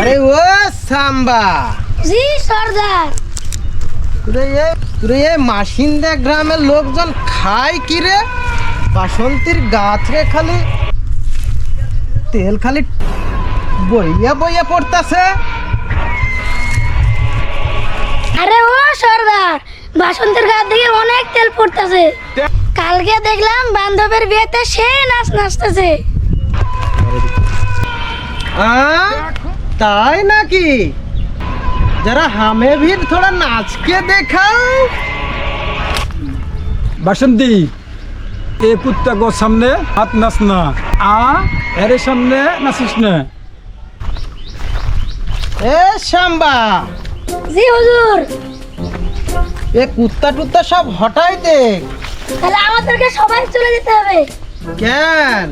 আরে ও সাম্বা। জি সর্দার। মাসিন্দা গ্রামের লোকজন খায় কি রে? বাসন্তীর গাছরে খালি। তেল খালি বইয়া বইয়া পড়তাছে। আরে ও সর্দার গা থেকে অনেক তেল পড়তেছে। কালকে দেখলাম বান্ধবের বিয়েতে সে নাচ নাচতেছে। তাই নাকি? যারা হামে ভিড় থোড়া নাচকে দেখাও। বাসন্তী এ কুত্তা গো সামনে হাত নাচ না। আ? এর সামনে নাচিস না। এ শাম্বা জি হুজুর। এ কুত্তা টুত্তা সব হটাই দে তাহলে আমাদেরকে সবাই চলে যেতে হবে। কেন?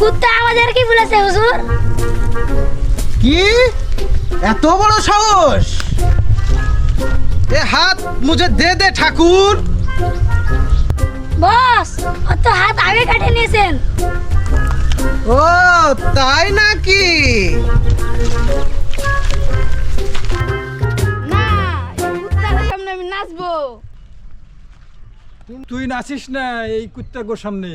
কুত্তা আমাদের কি বলেছে হুজুর? কি? এত বড় সাহস? এ হাত মুঝে দে দে ঠাকুর। বস অত হাত আগে কাটে নিয়েছেন। ও তাই নাকি? না এই কুত্তাটার সামনে আমি নাচবো। তুই নাচিস না এই কুত্তা গো সামনে।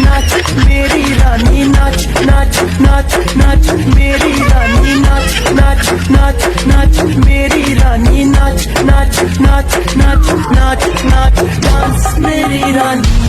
नाच मेरी रानी नाच नाच नाच नाच मेरी रानी नाच नाच नाच नाच मेरी रानी नाच नाच नाच नाच नाच नाच डांस मेरी रानी